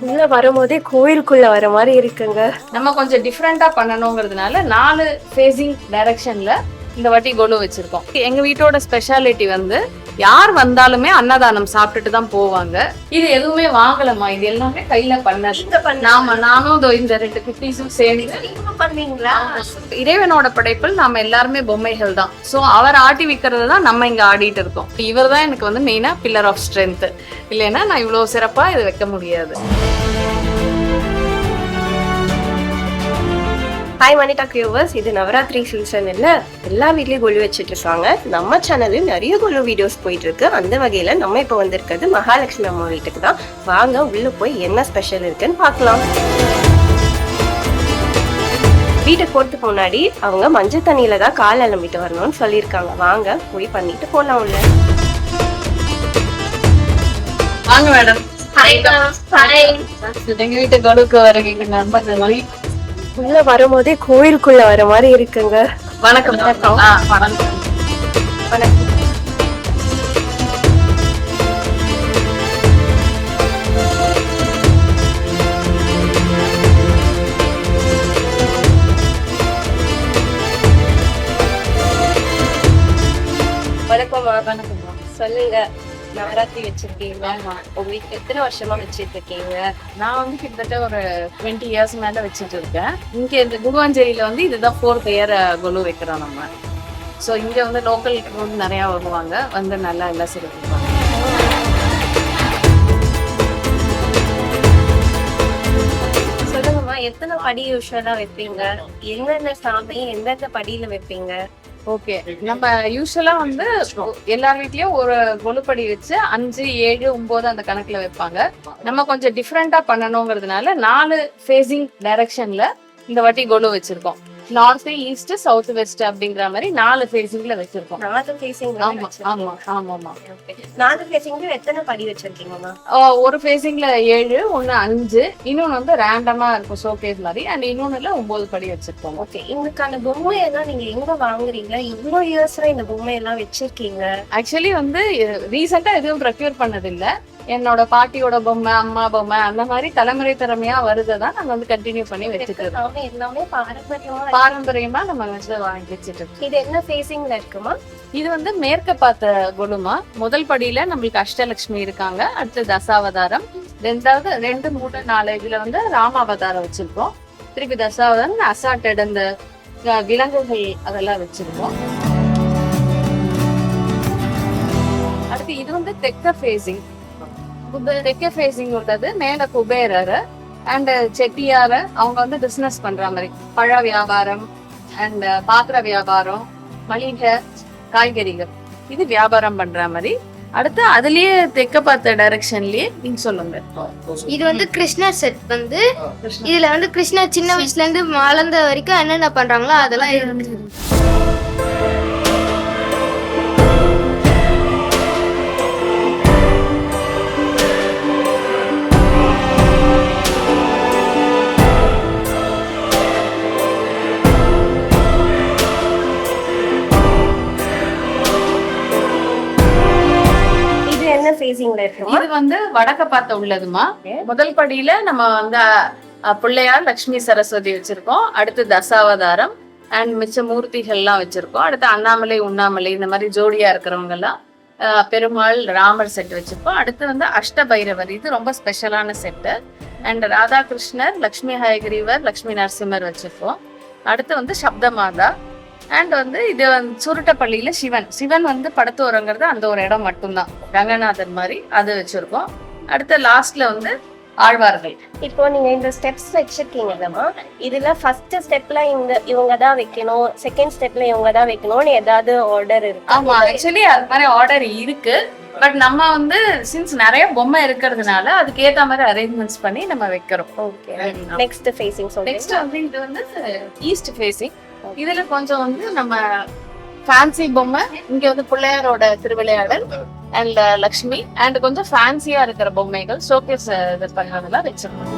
உள்ள வரும்போதே கோயிலுக்குள்ள வர மாதிரி இருக்குங்க. நம்ம கொஞ்சம் டிஃப்ரெண்டா பண்ணணுங்கிறதுனால நாலு ஃபேஸிங் டைரக்ஷன்ல இந்த வாட்டி கொலு வச்சிருக்கோம். எங்க வீட்டோட ஸ்பெஷாலிட்டி வந்து யார் வந்தாலுமே அன்னதானம் சாப்பிட்டுட்டு தான் போவாங்க. இது எதுவுமே வாங்கலமா இது எல்லாமே கையில பண்ணது. நாம நானும் இந்த ரெண்டு குட்டீஸும் சேர்ந்து. பண்ணீங்களா? இறைவனோட படைப்பில் நாம எல்லாருமே பொம்மைகள் தான். சோ அவர் ஆட்டி விக்கிறது தான் நம்ம இங்க ஆடிட்டு இருக்கோம். இவர் தான் எனக்கு வந்து மெயினா பில்லர் ஆஃப் ஸ்ட்ரென்த் இல்லைன்னா நான் இவ்வளவு சிறப்பா இது வைக்க முடியாது. ஹாய் மனிதா கியூவர்ஸ் இது நவராத்திரி சீசன் இல்ல எல்லா வீட்லயும் கொலு வச்சிட்டு இருக்காங்க. நம்ம சேனல்ல நிறைய கொலு வீடியோஸ் போயிட்டு இருக்கு. அந்த வகையில நம்ம இப்ப வந்திருக்கிறது மகாலட்சுமி அம்மா வீட்டுக்கு தான். வாங்க உள்ள போய் என்ன ஸ்பெஷல் இருக்குன்னு பார்க்கலாம். வீட்டுக்கு போறதுக்கு முன்னாடி அவங்க மஞ்சள் தண்ணியில தான் கால் அலம்பிட்டு வரணும்னு சொல்லியிருக்காங்க. வாங்க போய் பண்ணிட்டு போலாம் உள்ள. வாங்க மேடம் எங்க வீட்டு கொலுக்கு வருவீங்க நண்பர்கள் உள்ள வரும்போதே கோயிலுக்குள்ள வர மாதிரி இருக்குங்க. வணக்கம். வணக்கம். வணக்கம். வணக்கம்மா சொல்லுங்க. நவராத்திரி வச்சிருக்கீங்க? உங்க வீட்டுக்கு எத்தனை வருஷமா வச்சிட்டு இருக்கீங்க நான் வந்து கிட்டத்தட்ட ஒரு டுவெண்ட்டி இயர்ஸ் மேல வச்சுட்டு இருக்கேன் இங்க இந்த குருவாஞ்சேரியில வந்து இதுதான் ஃபோர்த் இயர் கொலு வைக்கிறோம் நம்ம. ஸோ இங்க வந்து லோக்கல் வந்து நிறைய வருவாங்க. வந்து நல்லா எல்லாம் சிறப்பிப்பாங்க சொல்லுங்கம்மா எத்தனை படி யூஸ்வலா வைப்பீங்க? எந்தெந்த சாமி எந்தெந்த படியில வைப்பீங்க? ஓகே. நம்ம யூஸ்வலா வந்து எல்லார் வீட்லயும் ஒரு கொலுப்படி வச்சு அஞ்சு ஏழு ஒன்பது அந்த கணக்குல வைப்பாங்க. நம்ம கொஞ்சம் டிஃப்ரெண்டா பண்ணணுங்கிறதுனால நாலு ஃபேஸிங் டைரக்ஷன்ல இந்த வாட்டி கொலு வச்சிருக்கோம். நார்த் ஈஸ்ட் சவுத் வெஸ்ட் அப்படிங்கிற மாதிரி நாலு ஃபேஸிங்ல வச்சிருக்கோம். நாலு ஃபேசிங் ஆமா ஆமா ஆமாமா நாலு ஃபேசிங்ல எத்தனை படி வச்சிருக்கீங்கம்மா ஒரு ஃபேஸிங்ல ஏழு ஒன்னு அஞ்சு இன்னொன்னு வந்து ரேண்டமா இருக்கும் ஷோகேஸ் மாதிரி அண்ட் இன்னொன்னுல ஒன்பது படி வச்சிருக்கோம். ஓகே இதுக்கான பொம்மை எல்லாம் நீங்க எங்க வாங்குறீங்க? இவ்வளவு இயர்ஸ்ல இந்த பொம்மை எல்லாம் வச்சிருக்கீங்க? ஆக்சுவலி வந்து ரீசெண்டா எதுவும் ப்ரொக்யூர் பண்ணது இல்ல என்னோட பாட்டியோட பொம்மை அம்மா பொம்மை அந்த மாதிரி தலைமுறை திறமையா வருதுதான் நாங்க வந்து கண்டினியூ பண்ணி சாமி எல்லாமே பாரம்பரியமா. பாரம்பரியமா நம்ம வந்து வாங்கி வச்சுட்டு இது என்ன ஃபேசிங்ல இருக்குமா? இது வந்து மேற்க பார்த்த குலுமா முதல் படியில நம்மளுக்கு அஷ்டலட்சுமி இருக்காங்க அடுத்து தசாவதாரம் ரெண்டாவது ரெண்டு மூணு நாலு இதுல வந்து ராமாவதாரம் வச்சிருக்கோம். திருப்பி தசாவதாரம் அசாட்டட் அந்த விலங்குகள் அதெல்லாம் வச்சிருக்கோம். அடுத்து இது வந்து தெக்க ஃபேசிங் தெக்க ஃபேசிங் உள்ளது மேல குபேரர் அண்ட் செட்டியார அவங்க வந்து பிசினஸ் பண்ற மாதிரி. பழ வியாபாரம் அண்ட் பாத்திர வியாபாரம் மளிகை காய்கறிகள். இது வியாபாரம் பண்ற மாதிரி. அடுத்து அதுலயே தெக்க பார்த்த டைரக்ஷன்லயே நீங்க சொல்லுங்க. இது வந்து கிருஷ்ணர் செட் வந்து இதுல வந்து கிருஷ்ணர் சின்ன வயசுல இருந்து வளர்ந்த வரைக்கும் என்னென்ன பண்றாங்களோ அதெல்லாம் இருக்கு. ஃபேசிங்ல இருக்குமா இது வந்து வடக்க பார்த்த உள்ளதுமா? முதல் படியில நம்ம வந்து பிள்ளையார் லக்ஷ்மி சரஸ்வதி வச்சிருக்கோம். அடுத்து தசாவதாரம் அண்ட் மிச்ச மூர்த்திகள்லாம் வச்சிருக்கோம். அடுத்து அண்ணாமலை உண்ணாமலை இந்த மாதிரி ஜோடியா இருக்கிறவங்க எல்லாம் பெருமாள் ராமர் செட் வச்சிருக்கோம். அடுத்து வந்து அஷ்டபைரவர். இது ரொம்ப ஸ்பெஷலான செட்டு அண்ட் ராதாகிருஷ்ணர் லக்ஷ்மி ஹயகிரீவர் லக்ஷ்மி நரசிம்மர் வச்சிருக்கோம். அடுத்து வந்து சப்தமாதா. அண்ட் வந்து இது வந்து சுருட்டப்பள்ளியில சிவன். சிவன் வந்து படுத்து வரங்கிறது அந்த ஒரு இடம் மட்டும்தான். ரங்கநாதர் மாதிரி அது வச்சிருக்கோம். அடுத்த லாஸ்ட்ல வந்து ஆழ்வார்கள். இப்போ நீங்க இந்த ஸ்டெப்ஸ் வச்சிருக்கீங்கல்லம்மா இதுல ஃபர்ஸ்ட் ஸ்டெப்ல இந்த இவங்க தான் வைக்கணும். செகண்ட் ஸ்டெப்ல இவங்க தான் வைக்கணும்னு ஏதாவது ஆர்டர் இருக்கு? ஆமா ஆக்சுவலி அது மாதிரி ஆர்டர் இருக்கு. பட் நம்ம வந்து சின்ஸ் நிறைய பொம்மை இருக்கிறதுனால அதுக்கு ஏத்த மாதிரி அரேஞ்ச்மெண்ட்ஸ் பண்ணி நம்ம வைக்கிறோம். ஓகே நெக்ஸ்ட் ஃபேசிங் நெக்ஸ்ட் வந்து இது வந்து ஈஸ்ட் ஃபேசிங் இதுல கொஞ்சம் வந்து நம்ம ஃபேன்சி பொம்மை இங்க வந்து பிள்ளையாரோட திருவிளையாடல் அண்ட் uh, லக்ஷ்மி அண்ட் கொஞ்சம் ஃபேன்சியா இருக்கிற பொம்மைகள் ஷோகேஸ் இது பண்ணதெல்லாம் வச்சிருக்கோம்.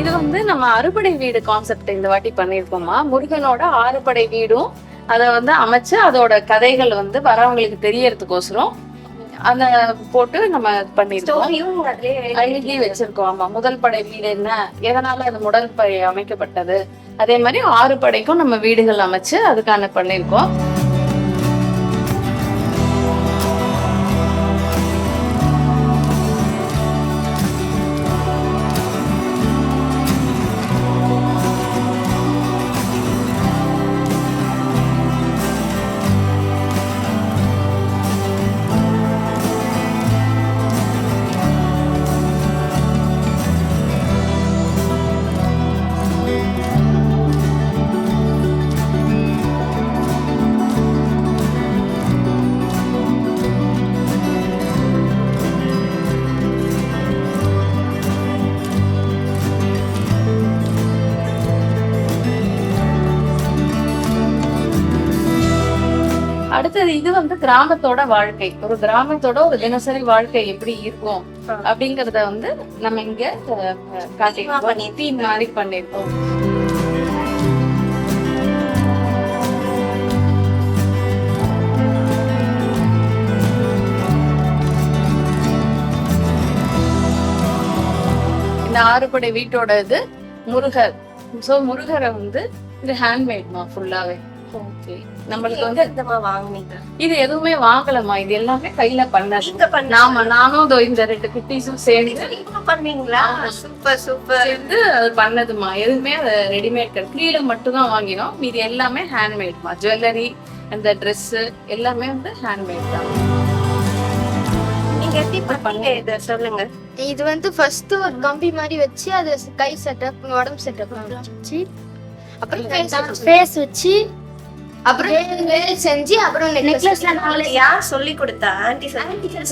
இது வந்து நம்ம நம்ம அறுபடை வீடு கான்செப்ட் இந்த வாட்டி பண்ணியிருக்கோமா முருகனோட ஆறுபடை வீடும் அதை வந்து அமைச்சு அதோட கதைகள் வந்து வரவங்களுக்கு தெரியறதுக்கோசரம் அத போட்டு நம்ம பண்ணிருக்கோம் எழுதி வச்சிருக்கோம். ஆமா முதல் படை வீடு என்ன? எதனால அது முதல் படை அமைக்கப்பட்டது? அதே மாதிரி ஆறு படைக்கும் நம்ம வீடுகள் அமைச்சு அதுக்கான பண்ணிருக்கோம் அடுத்தது இது வந்து கிராமத்தோட வாழ்க்கை. ஒரு கிராமத்தோட ஒரு தினசரி வாழ்க்கை எப்படி இருக்கும் அப்படிங்கறத வந்து நம்ம இங்க காட்டியிருக்கோம். தீம் மாதிரி பண்ணிருக்கோம் இந்த ஆறுபடை வீட்டோட இது முருகர். சோ முருகரை வந்து இது ஹேண்ட்மேட்மா ஃபுல்லாவே நம்மளுக்கு வந்து வாங்குனீங்க? இது எதுவுமே வாங்கலமா இது எல்லாமே கையில பண்ண நாம நானும் இதோ இந்த ரெண்டு குட்டீஸும் சேர்ந்து பண்ணீங்களா? Super super. சேர்ந்து அது பண்ணதுமா எதுவுமே அது ரெடிமேட் கீழே மட்டும் தான் வாங்கினோம். மீதி எல்லாமே ஹேண்ட்மேட்மா ஜுவல்லரி அந்த Dress எல்லாமே வந்து ஹேண்ட்மேட் தான். நீங்க எப்படி பண்ணீங்க இத? சொல்லுங்க. இது வந்து ஃபர்ஸ்ட் ஒரு கம்பி மாதிரி வச்சு அது கை செட்டப் உடம்பு செட்டப் வச்சு. அப்புறம் ஃபேஸ் வச்சு அப்புறம் வேல் செஞ்சு அப்புறம் நெக்லஸ்ல உங்களுக்கு யார் சொல்லி கொடுத்தா ஆன்டி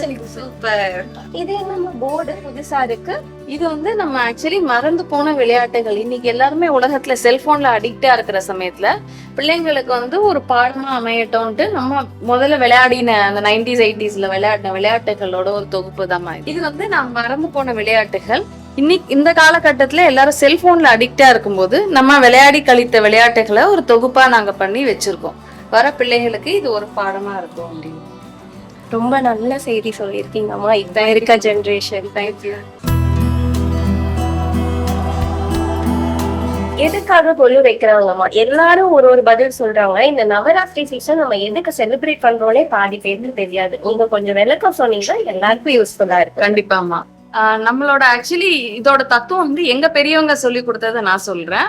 சொல்லி சூப்பர். இது என்ன போர்டு புதுசா இருக்கு. இது வந்து நம்ம ஆக்சுவலி மறந்து போன விளையாட்டுகள். இன்னைக்கு எல்லாருமே உலகத்துல செல்போன்ல அடிக்டா இருக்கிற சமயத்துல பிள்ளைங்களுக்கு வந்து ஒரு பாடமா அமையட்டும்ட்டு நம்ம முதல்ல விளையாடின அந்த நைன்டிஸ் எயிட்டிஸ்ல விளையாடின விளையாட்டுகளோட ஒரு தொகுப்பு தான் இது வந்து நான் மறந்து போன விளையாட்டுகள். இன்னைக்கு இந்த காலகட்டத்துல எல்லாரும் செல்போன்ல அடிக்டா இருக்கும்போது நம்ம விளையாடி கழித்த விளையாட்டுகளை ஒரு தொகுப்பா நாங்க பண்ணி வச்சிருக்கோம். வர பிள்ளைகளுக்கு இது ஒரு பாடமா இருக்கும் அப்படின்னு. ரொம்ப நல்ல செய்தி சொல்லியிருக்கீங்கம்மா இப்ப இருக்க ஜெனரேஷன் தேங்க்யூ எதுக்காக கொலு வைக்கிறாங்கம்மா எல்லாரும் ஒரு ஒரு பதில் சொல்றாங்க. இந்த நவராத்திரி சீசன் நம்ம எதுக்கு செலிப்ரேட் பண்றோம்னே பாதி பேருக்கு தெரியாது. நீங்க கொஞ்சம் விளக்கம் சொன்னீங்கன்னா எல்லாருக்கும் யூஸ்ஃபுல்லா இருக்கு கண்டிப்பாமா நம்மளோட ஆக்சுவலி இதோட தத்துவம் வந்து எங்க பெரியவங்க சொல்லி கொடுத்ததை நான் சொல்றேன்.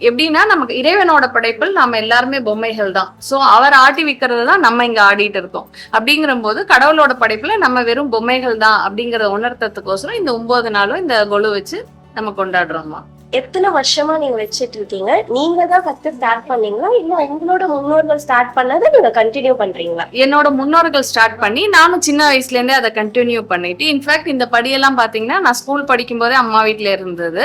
எப்படின்னா நமக்கு இறைவனோட படைப்பில் நாம எல்லாருமே பொம்மைகள் தான். சோ அவர் ஆட்டி விக்கிறது தான் நம்ம இங்க ஆடிட்டு இருக்கோம். அப்படிங்கிற போது கடவுளோட படைப்புல நம்ம வெறும் பொம்மைகள் தான் அப்படிங்கறத உணர்த்ததுக்கோசரம் இந்த ஒன்பது நாளும் இந்த கொலு வச்சு நம்ம கொண்டாடுறோமா எத்தனை வருஷமா நீங்க வச்சிட்டு இருக்கீங்க? நீங்க தான் ஃபர்ஸ்ட் ஸ்டார்ட் பண்ணீங்களா? இல்ல உங்களோட முன்னோர்கள் ஸ்டார்ட் பண்ணதை நீங்க கண்டினியூ பண்றீங்களா? என்னோட முன்னோர்கள் ஸ்டார்ட் பண்ணி நானும் சின்ன வயசுல இருந்தே அதை கண்டினியூ பண்ணிட்டு இன்ஃபேக்ட் இந்த படியெல்லாம் பாத்தீங்கன்னா நான் ஸ்கூல் படிக்கும் போதே அம்மா வீட்ல இருந்தது.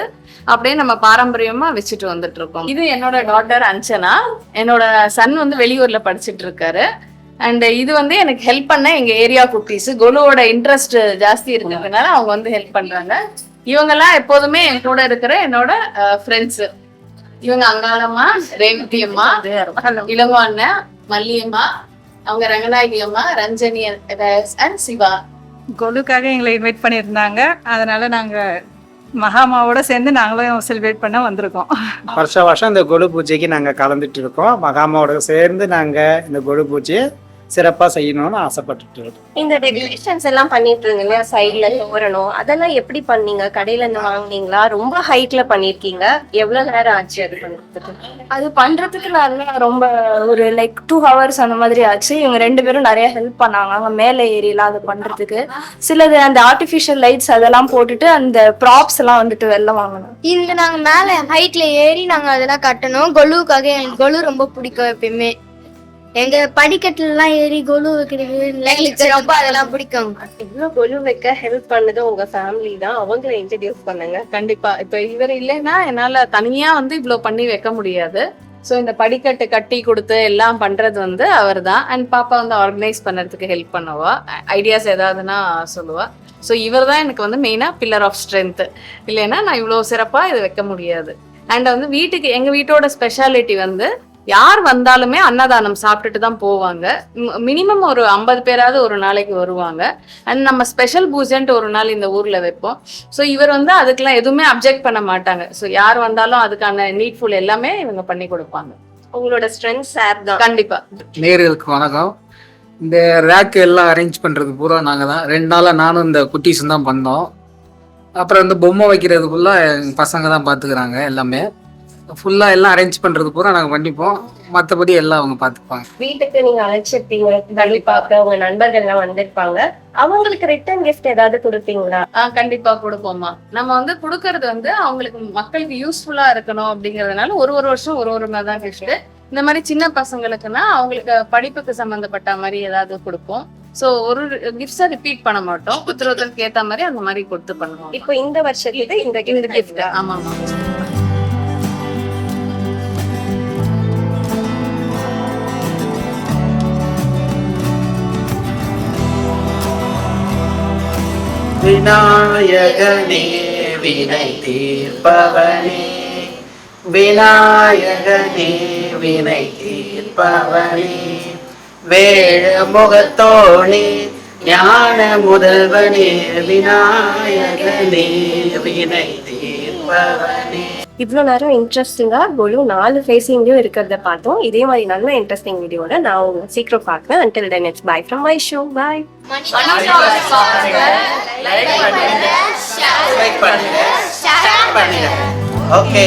அப்படியே நம்ம பாரம்பரியமா வச்சுட்டு வந்துட்டு இருக்கோம். இது என்னோட டாட்டர் அஞ்சனா. என்னோட சன் வந்து வெளியூர்ல படிச்சிட்டு இருக்காரு. அண்ட் இது வந்து எனக்கு ஹெல்ப் பண்ண எங்க ஏரியா குட்டீஸ். கொலுவோட இன்ட்ரெஸ்ட் ஜாஸ்தி இருக்கிறதுனால அவங்க வந்து ஹெல்ப் பண்றாங்க. இவங்கெல்லாம் எப்போதுமே என் கூட இருக்கிற என்னோட ஃப்ரெண்ட்ஸ் இவங்க அங்காளம்மா ரேவதி அம்மா இளங்கோ அண்ணன் மல்லியம்மா அவங்க ரங்கநாயகி அம்மா ரஞ்சனி அண்ட் சிவா. கொலுக்காக எங்களை இன்வைட் பண்ணியிருந்தாங்க. அதனால நாங்கள் மகாமாவோட சேர்ந்து நாங்களும் செலிப்ரேட் பண்ண வந்திருக்கோம். வருஷ வருஷம் இந்த கொலு பூஜைக்கு நாங்கள் கலந்துட்டு இருக்கோம். மகாமாவோட சேர்ந்து நாங்கள் இந்த கொலு பூஜையை சிறப்பாக செய்யணும்னு ஆசைப்பட்டுட்டு இருக்கோம். இந்த டெக்கரேஷன்ஸ் எல்லாம் பண்ணிட்டு இருங்க இல்லையா சைட்ல தோரணும் அதெல்லாம் எப்படி பண்ணீங்க? கடையில இருந்து வாங்குனீங்களா? ரொம்ப ஹைட்ல பண்ணிருக்கீங்க. எவ்வளவு நேரம் ஆச்சு அது பண்றதுக்கு? அது பண்றதுக்கு நல்லா ரொம்ப ஒரு லைக் டூ ஹவர்ஸ் அந்த மாதிரி ஆச்சு. இவங்க ரெண்டு பேரும் நிறைய ஹெல்ப் பண்ணாங்க. அங்க மேலே ஏரியலாம் அது பண்றதுக்கு. சிலது அந்த ஆர்டிஃபிஷியல் லைட்ஸ் அதெல்லாம் போட்டுட்டு அந்த ப்ராப்ஸ் எல்லாம் வந்துட்டு வெளில வாங்கணும் இந்த நாங்க மேல ஹைட்ல ஏறி நாங்க அதெல்லாம் கட்டணும். கொலுவுக்காக எங்களுக்கு கொலு ரொம்ப பிடிக்கும் எப்பயுமே. எங்க படிக்கட்டுல எல்லாம் ஏறி கொலு வைக்கிறது எங்களுக்கு ரொம்ப அதெல்லாம் பிடிக்கும். இவ்வளவு கொலு வைக்க ஹெல்ப் பண்ணது உங்க ஃபேமிலி தான். அவங்கள இன்ட்ரடியூஸ் பண்ணுங்க. கண்டிப்பா. இப்ப இவர் இல்லைன்னா என்னால தனியா வந்து இவ்வளவு பண்ணி வைக்க முடியாது. சோ இந்த படிக்கட்டு கட்டி கொடுத்து எல்லாம் பண்றது வந்து அவர் தான் அண்ட் பாப்பா வந்து ஆர்கனைஸ் பண்றதுக்கு ஹெல்ப் பண்ணுவா. ஐடியாஸ் ஏதாவதுன்னா சொல்லுவா. ஸோ இவர் தான் எனக்கு வந்து மெயினாக பில்லர் ஆஃப் ஸ்ட்ரென்த் இல்லைன்னா நான் இவ்வளோ சிறப்பாக இதை வைக்க முடியாது. அண்ட் வந்து வீட்டுக்கு எங்கள் வீட்டோட ஸ்பெஷாலிட்டி வந்து யார் வந்தாலுமே அன்னதானம் சாப்பிட்டுட்டு தான் போவாங்க. மினிமம் ஒரு ஐம்பது பேராவது ஒரு நாளைக்கு வருவாங்க. அண்ட் நம்ம ஸ்பெஷல் பூஜைன்ட்டு ஒரு நாள் இந்த ஊர்ல வைப்போம். ஸோ இவர் வந்து அதுக்கெல்லாம் எதுவுமே அப்ஜெக்ட் பண்ண மாட்டாங்க. ஸோ யார் வந்தாலும் அதுக்கான நீட்ஃபுல் எல்லாமே இவங்க பண்ணி கொடுப்பாங்க. உங்களோட ஸ்ட்ரென்த் சார் தான். கண்டிப்பா. நேர்களுக்கு வணக்கம். இந்த ரேக் எல்லாம் அரேஞ்ச் பண்ணுறது பூரா நாங்கள் தான். ரெண்டு நாளாக நானும் இந்த குட்டீஸும் தான் பண்ணோம். அப்புறம் இந்த பொம்மை வைக்கிறது ஃபுல்லாக எங்கள் பசங்க தான் பார்த்துக்கிறாங்க எல்லாமே. ஃபுல்லாக எல்லாம் அரேஞ்ச் பண்ணுறது பூரா நாங்கள் பண்ணிப்போம். மற்றபடி எல்லாம் அவங்க பார்த்துப்பாங்க வீட்டுக்கு நீங்க அழைச்சிருப்பீங்க தள்ளி பார்க்க உங்க நண்பர்கள் எல்லாம் வந்திருப்பாங்க. அவங்களுக்கு ரிட்டர்ன் கிஃப்ட் ஏதாவது கொடுப்பீங்களா? ஆ கண்டிப்பா கொடுப்போம்மா. நம்ம வந்து கொடுக்கறது வந்து அவங்களுக்கு மக்களுக்கு யூஸ்ஃபுல்லா இருக்கணும் அப்படிங்கறதுனால ஒரு ஒரு வருஷம் ஒரு ஒரு மாதிரி தான் கிஃப்ட் இந்த மாதிரி சின்ன பசங்களுக்குன்னா அவங்களுக்கு படிப்புக்கு சம்பந்தப்பட்ட மாதிரி ஏதாவது கொடுப்போம். ஸோ ஒரு கிஃப்ட்ஸை ரிப்பீட் பண்ண மாட்டோம். ஒருத்தர் ஒருத்தருக்கு ஏத்த மாதிரி அந்த மாதிரி கொடுத்து பண்ணுவோம். இப்போ இந்த வருஷத்துக்கு இந்த கிஃப்ட் கிஃப்ட் ஆமாமா விநாயகனே வினை தீர்ப்பவனே. விநாயகனே வினை தீர்ப்பவனே. வேழ முகத்தோனே ஞான முதல்வனே. விநாயகனே வினை தீர்ப்பவனே. இவ்வளோ நேரம் இன்ட்ரெஸ்டிங்கா கொலு நாலு ஃபேஸிங்லயும் இருக்கிறத பார்த்தோம். இதே மாதிரி நல்ல இன்ட்ரெஸ்டிங் வீடியோட நான் உங்க சீக்கிரம் பார்க்குறேன். Until then it's bye from my show bye okay